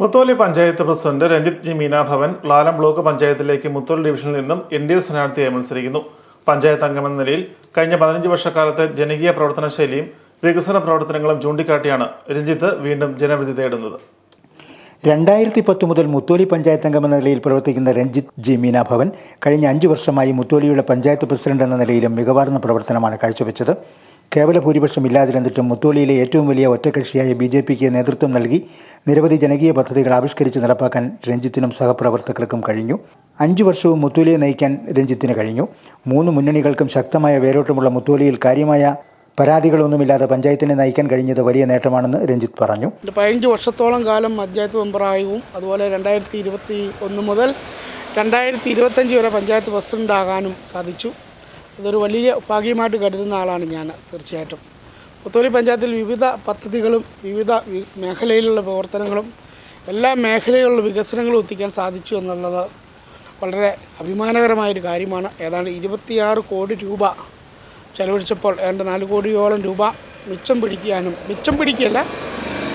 Mutholy panchayat president Ranjith G Meenabhavan Lalam block പഞ്ചായത്തിലേക്ക് മുത്തോലി ഡിവിഷനിൽ നിന്നും എൻ ഡി എ സ്ഥാനാർത്ഥിയായി മത്സരിക്കുന്നു. പഞ്ചായത്ത് അംഗമെന്ന നിലയിൽ കഴിഞ്ഞ പതിനഞ്ച് വർഷക്കാലത്തെ ജനകീയ പ്രവർത്തന ശൈലിയും വികസന പ്രവർത്തനങ്ങളും ചൂണ്ടിക്കാട്ടിയാണ് രഞ്ജിത്ത് വീണ്ടും ജനവിധി തേടുന്നത്. രണ്ടായിരത്തി പത്ത് മുതൽ മുത്തോലി പഞ്ചായത്ത് അംഗമെന്ന നിലയിൽ പ്രവർത്തിക്കുന്ന രഞ്ജിത്ത് ജി മീനാഭവൻ കഴിഞ്ഞ അഞ്ച് വർഷമായി മുത്തോലിയുടെ പഞ്ചായത്ത് പ്രസിഡന്റ് എന്ന നിലയിലും മികവാർന്ന പ്രവർത്തനമാണ് കാഴ്ചവെച്ചത്. കേവല ഭൂരിപക്ഷം ഇല്ലാതിരുന്നിട്ടും മുത്തോലിയിലെ ഏറ്റവും വലിയ ഒറ്റകക്ഷിയായ ബി ജെ പിക്ക് നേതൃത്വം നൽകി നിരവധി ജനകീയ പദ്ധതികൾ ആവിഷ്കരിച്ച് നടപ്പാക്കാൻ രഞ്ജിത്തിനും സഹപ്രവർത്തകർക്കും കഴിഞ്ഞു. അഞ്ചു വർഷവും മുത്തോലിയെ നയിക്കാൻ രഞ്ജിത്തിന് കഴിഞ്ഞു. മൂന്ന് മുന്നണികൾക്കും ശക്തമായ വേരോട്ടമുള്ള മുത്തോലിയിൽ കാര്യമായ പരാതികളൊന്നുമില്ലാതെ പഞ്ചായത്തിനെ നയിക്കാൻ കഴിഞ്ഞത് വലിയ നേട്ടമാണെന്ന് രഞ്ജിത്ത് പറഞ്ഞു. പതിനഞ്ച് വർഷത്തോളം കാലം പഞ്ചായത്ത് മെമ്പറായും അതുപോലെ രണ്ടായിരത്തി ഇരുപത്തി ഒന്ന് മുതൽ രണ്ടായിരത്തി ഇരുപത്തഞ്ച് വരെ പഞ്ചായത്ത് പ്രസിഡന്റ് ആകാനും സാധിച്ചു. അതൊരു വലിയ ഭാഗ്യമായിട്ട് കരുതുന്ന ആളാണ് ഞാൻ തീർച്ചയായിട്ടും. പുത്തോലി പഞ്ചായത്തിൽ വിവിധ പദ്ധതികളും വിവിധ മേഖലയിലുള്ള പ്രവർത്തനങ്ങളും എല്ലാ മേഖലകളിലുള്ള വികസനങ്ങളും എത്തിക്കാൻ സാധിച്ചു എന്നുള്ളത് വളരെ അഭിമാനകരമായൊരു കാര്യമാണ്. ഏതാണ്ട് ഇരുപത്തിയാറ് കോടി രൂപ ചെലവഴിച്ചപ്പോൾ ഏതാണ്ട് നാല് കോടിയോളം രൂപ മിച്ചം പിടിക്കാനും മിച്ചം പിടിക്കുകയല്ല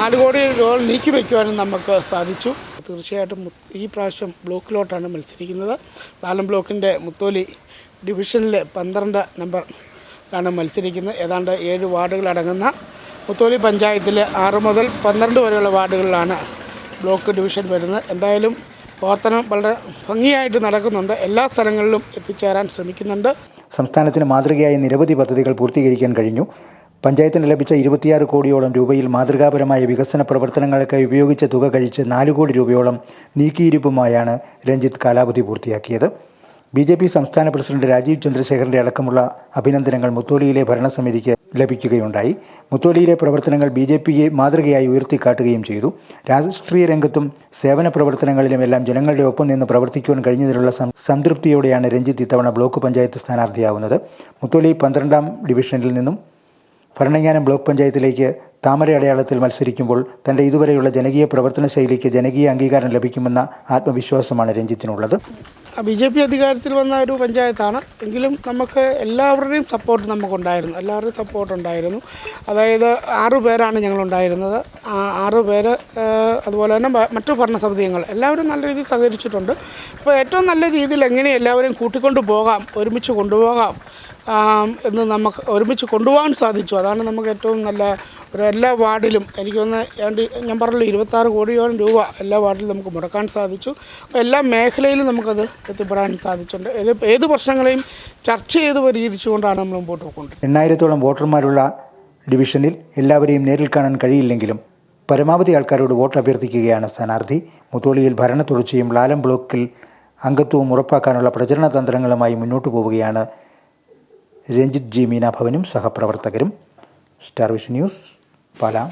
നാല് കോടി രൂപ നീക്കി വയ്ക്കുവാനും നമുക്ക് സാധിച്ചു. തീർച്ചയായിട്ടും ഈ പ്രാവശ്യം ബ്ലോക്കിലോട്ടാണ് മത്സരിക്കുന്നത്. ലാലം ബ്ലോക്കിന്റെ മുത്തോലി ഡിവിഷനിലെ പന്ത്രണ്ട് നമ്പർ ആണ് മത്സരിക്കുന്നത്. ഏതാണ്ട് ഏഴ് വാർഡുകളടങ്ങുന്ന മുത്തോലി പഞ്ചായത്തിലെ ആറ് മുതൽ പന്ത്രണ്ട് വരെയുള്ള വാർഡുകളിലാണ് ബ്ലോക്ക് ഡിവിഷൻ വരുന്നത്. എന്തായാലും പ്രവർത്തനം വളരെ ഭംഗിയായിട്ട് നടക്കുന്നുണ്ട്. എല്ലാ സ്ഥലങ്ങളിലും എത്തിച്ചേരാൻ ശ്രമിക്കുന്നുണ്ട്. സംസ്ഥാനത്തിന് മാതൃകയായ നിരവധി പദ്ധതികൾ പൂർത്തീകരിക്കാൻ കഴിഞ്ഞു. പഞ്ചായത്തിന് ലഭിച്ച ഇരുപത്തിയാറ് കോടിയോളം രൂപയിൽ മാതൃകാപരമായ വികസന പ്രവർത്തനങ്ങൾക്കായി ഉപയോഗിച്ച തുക കഴിച്ച് നാല് കോടി രൂപയോളം നീക്കിയിരിപ്പുമായാണ് രഞ്ജിത്ത് കാലാവധി പൂർത്തിയാക്കിയത്. ബി ജെ പി സംസ്ഥാന പ്രസിഡന്റ് രാജീവ് ചന്ദ്രശേഖറിന്റെ അടക്കമുള്ള അഭിനന്ദനങ്ങൾ മുത്തോലിയിലെ ഭരണസമിതിക്ക് ലഭിക്കുകയുണ്ടായി. മുത്തോലിയിലെ പ്രവർത്തനങ്ങൾ ബി ജെ പിയെ മാതൃകയായി ഉയർത്തിക്കാട്ടുകയും ചെയ്തു. രാഷ്ട്രീയ രംഗത്തും സേവന പ്രവർത്തനങ്ങളിലുമെല്ലാം ജനങ്ങളുടെ ഒപ്പം നിന്ന് പ്രവർത്തിക്കുവാൻ കഴിഞ്ഞതിലുള്ള സംതൃപ്തിയോടെയാണ് രഞ്ജിത്ത് ഇത്തവണ ബ്ലോക്ക് പഞ്ചായത്ത് സ്ഥാനാർത്ഥിയാവുന്നത്. മുത്തോലി പന്ത്രണ്ടാം ഡിവിഷനിൽ നിന്നും ഭരണങ്ങാനം ബ്ലോക്ക് പഞ്ചായത്തിലേക്ക് താമര അടയാളത്തിൽ മത്സരിക്കുമ്പോൾ തന്റെ ഇതുവരെയുള്ള ജനകീയ പ്രവർത്തന ശൈലിക്ക് ജനകീയ അംഗീകാരം ലഭിക്കുമെന്ന ആത്മവിശ്വാസമാണ് രഞ്ജിത്തിനുള്ളത്. ബി ജെ പി അധികാരത്തിൽ വന്ന ഒരു പഞ്ചായത്താണ്. എങ്കിലും നമുക്ക് എല്ലാവരുടെയും സപ്പോർട്ട് നമുക്കുണ്ടായിരുന്നു. എല്ലാവരുടെയും സപ്പോർട്ട് ഉണ്ടായിരുന്നു. അതായത് ആറു പേരാണ് ഞങ്ങളുണ്ടായിരുന്നത്. ആറ് പേര് അതുപോലെ തന്നെ മറ്റു ഭരണസമിതി അംഗങ്ങൾ എല്ലാവരും നല്ല രീതിയിൽ സഹകരിച്ചിട്ടുണ്ട്. അപ്പോൾ ഏറ്റവും നല്ല രീതിയിൽ എങ്ങനെ എല്ലാവരും കൂട്ടിക്കൊണ്ടു പോകാം ഒരുമിച്ച് കൊണ്ടുപോകാം എന്ന് നമുക്ക് ഒരുമിച്ച് കൊണ്ടുപോകാൻ സാധിച്ചു. അതാണ് നമുക്ക് ഏറ്റവും നല്ല ഒരു എല്ലാ വാർഡിലും എനിക്കൊന്ന് ഏണ്ടി ഞാൻ പറഞ്ഞല്ലോ ഇരുപത്താറ് കോടിയോളം രൂപ എല്ലാ വാർഡിലും നമുക്ക് മുടക്കാൻ സാധിച്ചു. എല്ലാ മേഖലയിലും നമുക്കത് എത്തിപ്പെടാൻ സാധിച്ചിട്ടുണ്ട്. ഏത് പ്രശ്നങ്ങളെയും ചർച്ച ചെയ്ത് പരിഹരിച്ചുകൊണ്ടാണ് നമ്മൾ മുമ്പോട്ട് പോകുന്നത് എണ്ണായിരത്തോളം വോട്ടർമാരുള്ള ഡിവിഷനിൽ എല്ലാവരെയും നേരിൽ കാണാൻ കഴിയില്ലെങ്കിലും പരമാവധി ആൾക്കാരോട് വോട്ട് അഭ്യർത്ഥിക്കുകയാണ് സ്ഥാനാർത്ഥി. മുത്തോളിയിൽ ഭരണത്തുടർച്ചയും ലാലം ബ്ലോക്കിൽ അംഗത്വവും ഉറപ്പാക്കാനുള്ള പ്രചരണ തന്ത്രങ്ങളുമായി മുന്നോട്ടു പോവുകയാണ് രഞ്ജിത്ത് ജി മീനാഭവനും സഹപ്രവർത്തകരും. Star Vision News Pala.